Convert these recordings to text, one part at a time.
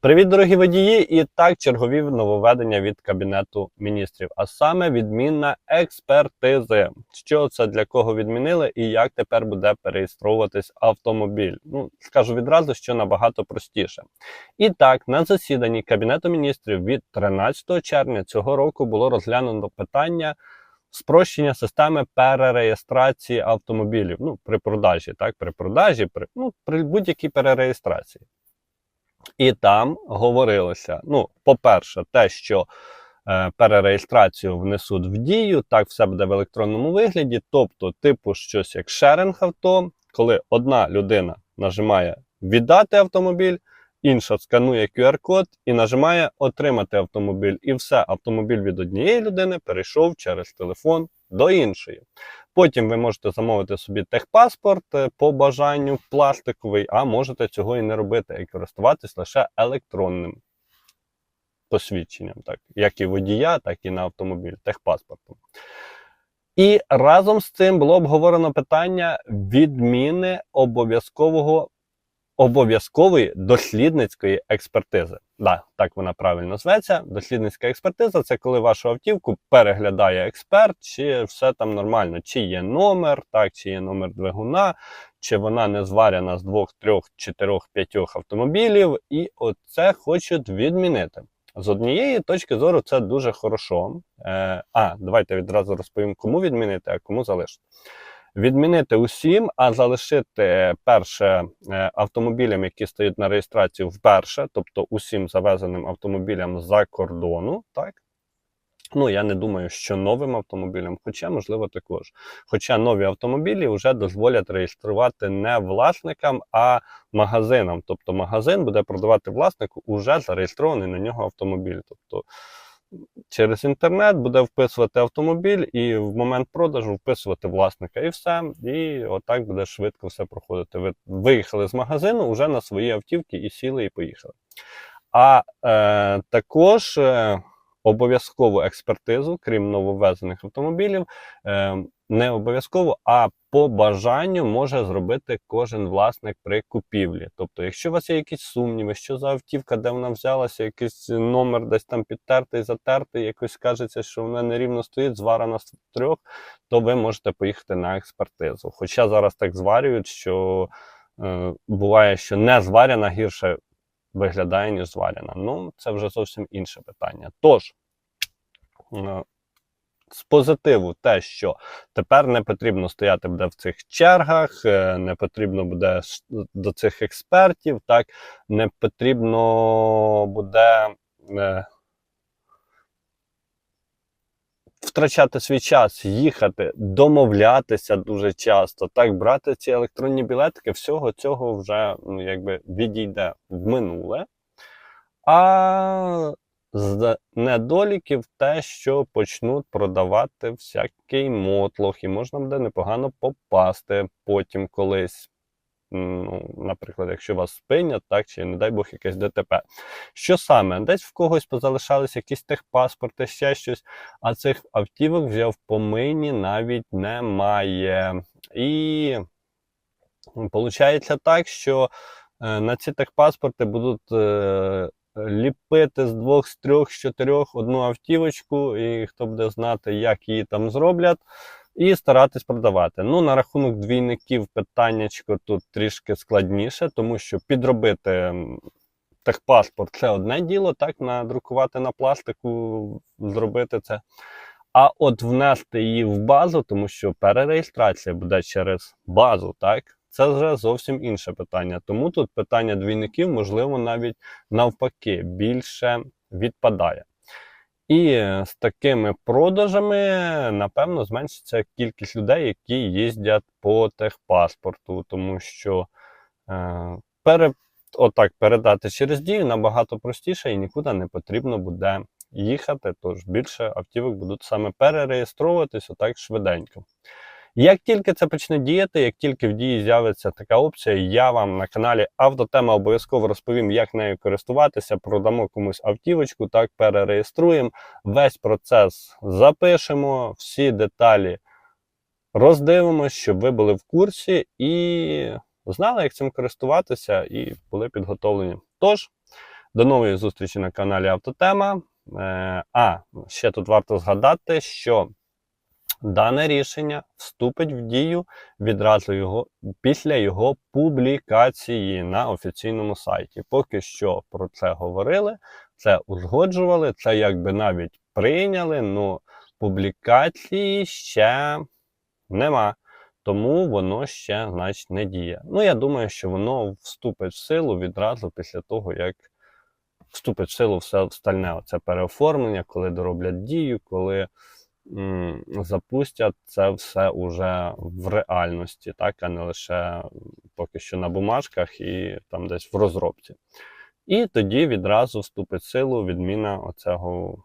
Привіт, дорогі водії! І так, чергові нововведення від Кабінету міністрів, а саме відмінна експертизи. Що це для кого відмінили і як тепер буде переєстровуватись автомобіль? Ну, скажу відразу, що набагато простіше. І так, на засіданні Кабінету міністрів від 13 червня цього року було розглянуто питання. Спрощення системи перереєстрації автомобілів. Ну, при продажі, так, при продажі, при, ну, при будь-якій перереєстрації. І там говорилося: ну, по-перше, те, що е, перереєстрацію внесуть в дію, так все буде в електронному вигляді, тобто, типу, щось як шеринг авто, коли одна людина нажимає віддати автомобіль, інша сканує QR-код і нажимає отримати автомобіль. І все, автомобіль від однієї людини перейшов через телефон до іншої. Потім ви можете замовити собі техпаспорт е, по бажанню пластиковий, а можете цього і не робити, і користуватись лише електронним посвідченням, так як і водія, так і на автомобіль, техпаспортом. І разом з цим було обговорено питання відміни обов'язкового обов'язкової дослідницької експертизи. Да, так вона правильно зветься. Дослідницька експертиза це коли вашу автівку переглядає експерт, чи все там нормально, чи є номер, так, чи є номер двигуна, чи вона не зварена з двох, трьох, чотирьох, п'ятьох автомобілів, і оце хочуть відмінити. З однієї точки зору це дуже хорошо. Е, А, давайте відразу розповім, кому відмінити, а кому залишити відмінити усім, а залишити перше е, автомобілям, які стають на реєстрацію вперше, тобто усім завезеним автомобілям за кордону. так? Ну, я не думаю, що новим автомобілям, хоча, можливо, також. Хоча нові автомобілі вже дозволять реєструвати не власникам, а магазинам. Тобто магазин буде продавати власнику уже зареєстрований на нього автомобіль. Тобто через інтернет буде вписувати автомобіль і в момент продажу вписувати власника. І все. І отак буде швидко все проходити. Ви виїхали з магазину вже на свої автівки і сіли, і поїхали. А е, також. Е, Обов'язкову експертизу, крім нововвезених автомобілів, е, не обов'язково, а по бажанню може зробити кожен власник при купівлі. Тобто, якщо у вас є якісь сумніви, що за автівка, де вона взялася, якийсь номер десь там підтертий, затертий, якось кажеться, що вона нерівно стоїть, зварена з трьох, то ви можете поїхати на експертизу. Хоча зараз так зварюють, що е, буває, що не зварена гірше виглядає, ніж зварена. Ну, це вже зовсім інше питання. Тож. З позитиву те, що тепер не потрібно стояти буде в цих чергах, е, не потрібно буде до цих експертів, так не потрібно буде е, втрачати свій час, їхати, домовлятися дуже часто, так, брати ці електронні білетики, всього цього вже ну, якби відійде в минуле. А з недоліків те, що почнуть продавати всякий мотлох, і можна буде непогано попасти потім колись. Ну, Наприклад, якщо вас спинять, так, чи, не дай Бог, якесь ДТП. Що саме? Десь в когось позалишалися якісь техпаспорти, ще щось, а цих автівок вже в помині навіть немає. І виходить так, що е, на ці техпаспорти будуть е, ліпити з двох, з трьох, з чотирьох одну автівочку, і хто буде знати, як її там зроблять, і старатись продавати. Ну, на рахунок двійників питаннячко тут трішки складніше, тому що підробити техпаспорт це одне діло, так, надрукувати на пластику, зробити це. А от внести її в базу, тому що перереєстрація буде через базу, так? Це вже зовсім інше питання. Тому тут питання двійників, можливо, навіть навпаки більше відпадає. І з такими продажами, напевно, зменшиться кількість людей, які їздять по техпаспорту, тому що е, пере, отак передати через дію набагато простіше і нікуди не потрібно буде їхати. Тож більше автівок будуть саме перереєстровуватись отак швиденько. Як тільки це почне діяти, як тільки в дії з'явиться така опція, я вам на каналі Автотема обов'язково розповім, як нею користуватися, продамо комусь автівочку, так перереєструємо. Весь процес запишемо, всі деталі роздивимося, щоб ви були в курсі і знали, як цим користуватися, і були підготовлені. Тож, До нової зустрічі на каналі Автотема. Е, А, ще тут варто згадати, що дане рішення вступить в дію відразу його після його публікації на офіційному сайті. Поки що про це говорили, це узгоджували, це якби навіть прийняли, але публікації ще нема. Тому воно ще, значить, не діє. Ну, я думаю, що воно вступить в силу відразу після того, як вступить в силу все остальне. Оце переоформлення, коли дороблять дію, коли запустять це все уже в реальності, так, а не лише поки що на бумажках і там десь в розробці. І тоді відразу вступить в силу відміна оцього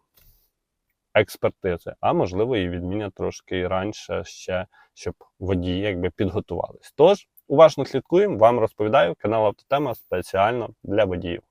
експертизи, а можливо і відмінять трошки раніше ще, щоб водії якби підготувались. Тож уважно слідкуємо, вам розповідаю канал Автотема спеціально для водіїв.